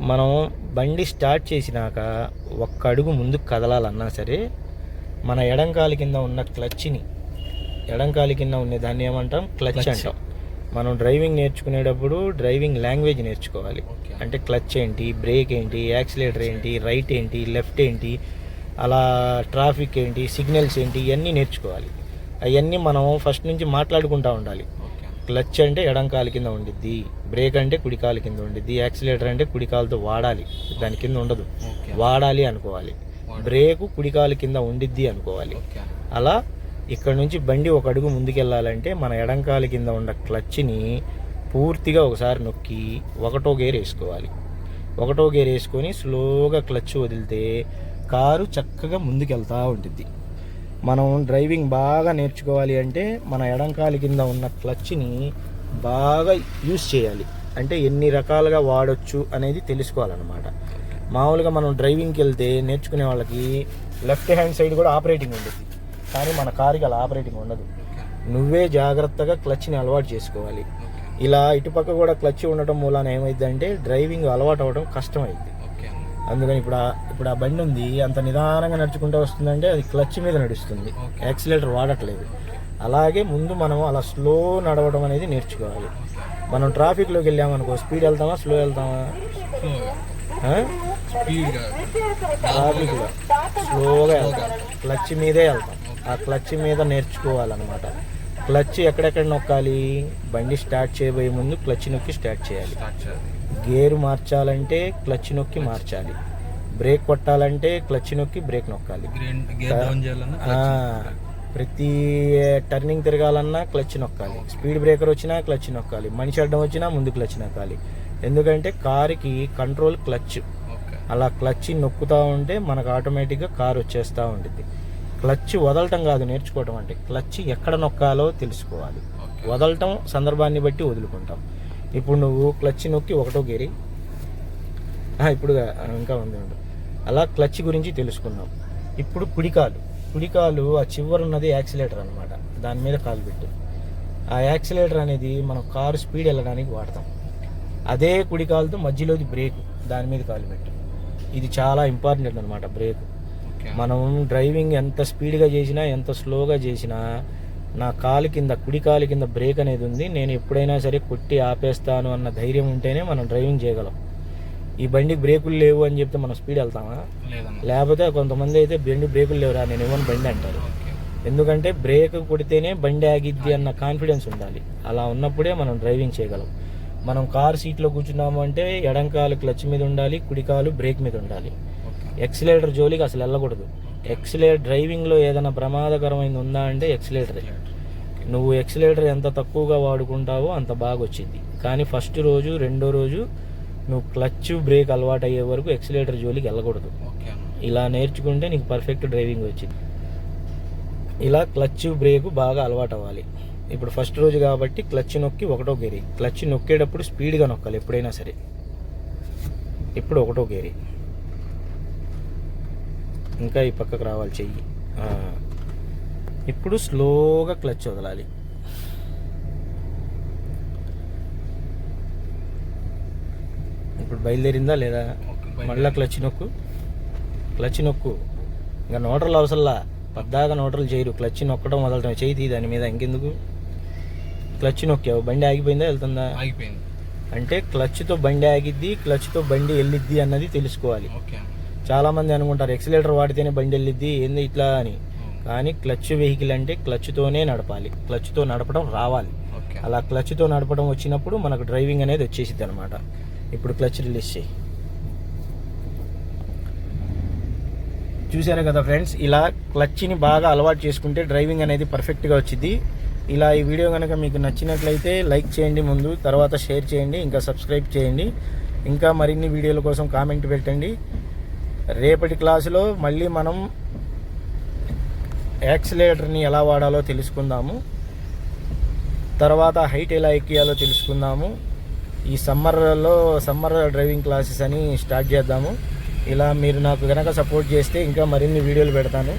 మనం బండి స్టార్ట్ చేసినాక ఒక్క అడుగు ముందుకు కదలాలన్నా సరే మన ఎడంకాలి కింద ఉన్న క్లచ్ని ఎడంకాలి కింద ఉండే దాన్ని ఏమంటాం? క్లచ్. అంటాం. మనం డ్రైవింగ్ నేర్చుకునేటప్పుడు డ్రైవింగ్ లాంగ్వేజ్ నేర్చుకోవాలి. అంటే క్లచ్ ఏంటి బ్రేక్ ఏంటి యాక్సిలేటర్ ఏంటి రైట్ ఏంటి లెఫ్ట్ ఏంటి అలా ట్రాఫిక్ ఏంటి సిగ్నల్స్ ఏంటి ఇవన్నీ నేర్చుకోవాలి. అవన్నీ మనం ఫస్ట్ నుంచి మాట్లాడుకుంటూ ఉండాలి. క్లచ్ అంటే ఎడంకాలు కింద ఉండిద్ది బ్రేక్ అంటే కుడికాలు కింద ఉండిద్ది యాక్సిలేటర్ అంటే కుడికాలతో వాడాలి దాని కింద ఉండదు. వాడాలి అనుకోవాలి. బ్రేకు కుడికాలు కింద ఉండిద్ది అనుకోవాలి. అలా ఇక్కడ నుంచి బండి ఒక అడుగు ముందుకెళ్ళాలంటే మన ఎడంకాలు కింద ఉన్న క్లచ్ని పూర్తిగా ఒకసారి నొక్కి ఒకటో గేర్ వేసుకోవాలి. ఒకటో గేర్ వేసుకొని స్లోగా క్లచ్ వదిలితే కారు చక్కగా ముందుకెళ్తూ ఉంటుంది మనం డ్రైవింగ్ బాగా నేర్చుకోవాలి అంటే మన ఎడంకాలి కింద ఉన్న క్లచ్ని బాగా యూస్ చేయాలి. అంటే ఎన్ని రకాలుగా వాడొచ్చు అనేది తెలుసుకోవాలన్నమాట. మామూలుగా మనం డ్రైవింగ్కి వెళ్తే నేర్చుకునే వాళ్ళకి లెఫ్ట్ హ్యాండ్ సైడ్ కూడా ఆపరేటింగ్ ఉంటుంది కానీ మన కారుకి అలా ఆపరేటింగ్ ఉండదు. నువ్వే జాగ్రత్తగా క్లచ్ని అలవాటు చేసుకోవాలి. ఇలా ఇటుపక్క కూడా క్లచ్ ఉండటం మూలాన ఏమైందంటే డ్రైవింగ్ అలవాటు అవ్వడం కష్టమైంది. అందుకని ఇప్పుడు ఆ ఇప్పుడు ఆ బండి ఉంది అంత నిదానంగా నడుచుకుంటూ వస్తుందంటే అది క్లచ్ మీద నడుస్తుంది. యాక్సిలేటర్ వాడట్లేదు. అలాగే ముందు మనం అలా స్లో నడవడం అనేది నేర్చుకోవాలి. మనం ట్రాఫిక్లోకి వెళ్ళామనుకో స్పీడ్ వెళ్తామా స్లో వెళ్తామా? స్పీడ్గా. ట్రాఫిక్లో. స్లోగా. వెళ్తాం క్లచ్ మీదే వెళ్తాం. ఆ క్లచ్ మీద నేర్చుకోవాలన్నమాట. క్లచ్ ఎక్కడెక్కడ నొక్కాలి? బండి స్టార్ట్ చేయబోయే ముందు క్లచ్ నొక్కి స్టార్ట్ చేయాలి. గేరు మార్చాలంటే క్లచ్ నొక్కి మార్చాలి. బ్రేక్ కొట్టాలంటే క్లచ్ నొక్కి బ్రేక్ నొక్కాలి. ప్రతి టర్నింగ్ తిరగాలన్నా క్లచ్ నొక్కాలి. స్పీడ్ బ్రేకర్ వచ్చినా క్లచ్ నొక్కాలి. మనిషి అడ్డం వచ్చినా ముందు క్లచ్ నొక్కాలి. ఎందుకంటే కారుకి కంట్రోల్ క్లచ్. అలా క్లచ్ నొక్కుతూ ఉంటే మనకు ఆటోమేటిక్గా కారు వచ్చేస్తూ ఉంటుంది క్లచ్ వదలటం కాదు నేర్చుకోవటం అంటే. క్లచ్ ఎక్కడ నొక్కాలో తెలుసుకోవాలి. వదలటం సందర్భాన్ని బట్టి వదులుకుంటాం. ఇప్పుడు నువ్వు క్లచ్ నొక్కి ఒకటో గేరి. ఇప్పుడు ఇంకా ఉంది. అలా క్లచ్ గురించి తెలుసుకున్నాం ఇప్పుడు కుడికాలు. కుడికాలు ఆ చివర ఉన్నది యాక్సిలేటర్ అనమాట దాని మీద కాలు పెట్టు. ఆ యాక్సిలేటర్ అనేది మనం కారు స్పీడ్ వెళ్ళడానికి వాడతాం. అదే కుడికాలతో మధ్యలోది బ్రేక్. దాని మీద కాలు పెట్టు. ఇది చాలా ఇంపార్టెంట్ అనమాట బ్రేక్. మనం డ్రైవింగ్ ఎంత స్పీడ్గా చేసినా ఎంత స్లోగా చేసినా నా కాలు కింద కుడి కాలు కింద బ్రేక్ అనేది ఉంది. నేను ఎప్పుడైనా సరే కొట్టి ఆపేస్తాను అన్న ధైర్యం ఉంటేనే మనం డ్రైవింగ్ చేయగలం. ఈ బండికి బ్రేకులు లేవు అని చెప్తే మనం స్పీడ్ వెళ్తామా? లేకపోతే కొంతమంది అయితే బండి బ్రేకులు లేవురా నేను ఇవ్వను బండి అంటారు. ఎందుకంటే బ్రేక్ కొడితేనే బండి ఆగిద్ది అన్న కాన్ఫిడెన్స్ ఉండాలి. అలా ఉన్నప్పుడే మనం డ్రైవింగ్ చేయగలం. మనం కార్ సీట్లో కూర్చున్నాము అంటే ఎడంకాలు క్లచ్ మీద ఉండాలి కుడికాలు బ్రేక్ మీద ఉండాలి. ఎక్సిలేటర్ జోలికి అసలు వెళ్ళకూడదు. ఎక్సిలేటర్ డ్రైవింగ్లో ఏదైనా ప్రమాదకరమైంది ఉందా అంటే ఎక్సిలేటరే. నువ్వు ఎక్సిలేటర్ ఎంత తక్కువగా వాడుకుంటావో అంత బాగా వచ్చింది కానీ ఫస్ట్ రోజు రెండో రోజు నువ్వు క్లచ్ బ్రేక్ అలవాటు అయ్యే వరకు ఎక్సిలేటర్ జోలికి వెళ్ళకూడదు. ఇలా నేర్చుకుంటే నీకు పర్ఫెక్ట్ డ్రైవింగ్ వచ్చింది. ఇలా క్లచ్ బ్రేక్ బాగా అలవాటు అవ్వాలి ఇప్పుడు ఫస్ట్ రోజు కాబట్టి క్లచ్ నొక్కి ఒకటో గేరి. క్లచ్ నొక్కేటప్పుడు స్పీడ్గా నొక్కాలి ఎప్పుడైనా సరే. ఇప్పుడు ఒకటో గేరి. ఇంకా ఈ పక్కకు రావాలి చెయ్యి. ఇప్పుడు స్లోగా క్లచ్ వదలాలి. ఇప్పుడు బయలుదేరిందా లేదా? మళ్ళా క్లచ్ నొక్కు. క్లచ్ నొక్కు. ఇంకా నోటర్లు అవసరంలా. పద్దాక నోటర్లు చేయరు. క్లచ్ నొక్కడం వదలటం చేయి దాని మీద ఇంకెందుకు? క్లచ్ నొక్కావు. బండి ఆగిపోయిందా వెళ్తుందా? ఆగిపోయింది. అంటే క్లచ్తో బండి ఆగిద్ది క్లచ్తో బండి వెళ్ళిద్ది అన్నది తెలుసుకోవాలి. ఓకే. అన్న చాలా మంది అనుకుంటారు ఎక్సిలేటర్ వాడితేనే బండి వెళ్ళిద్ది ఏంది ఇట్లా అని. అవును. కానీ క్లచ్ వెహికల్ అంటే క్లచ్తోనే నడపాలి క్లచ్తో నడపడం రావాలి. ఓకే. అలా క్లచ్తో నడపడం వచ్చినప్పుడు మనకు డ్రైవింగ్ అనేది వచ్చేసిద్ది అనమాట ఇప్పుడు క్లచ్ రిలీజ్ చేయి. చూసారు కదా ఫ్రెండ్స్ ఇలా క్లచ్ని బాగా అలవాటు చేసుకుంటే డ్రైవింగ్ అనేది పర్ఫెక్ట్గా వచ్చింది ఇలా ఈ వీడియో కనుక మీకు నచ్చినట్లయితే లైక్ చేయండి ముందు తర్వాత షేర్ చేయండి ఇంకా సబ్స్క్రైబ్ చేయండి. ఇంకా మరిన్ని వీడియోల కోసం కామెంట్ పెట్టండి. రేపటి క్లాసులో మళ్ళీ మనం యాక్సిలేటర్ని ఎలా వాడాలో తెలుసుకుందాము. తర్వాత హైట్ ఎలా ఎక్కియాలో తెలుసుకుందాము. ఈ సమ్మర్లో సమ్మర్ డ్రైవింగ్ క్లాసెస్ అని స్టార్ట్ చేద్దాము. ఇలా మీరు నాకు కనుక సపోర్ట్ చేస్తే ఇంకా మరిన్ని వీడియోలు పెడతాను.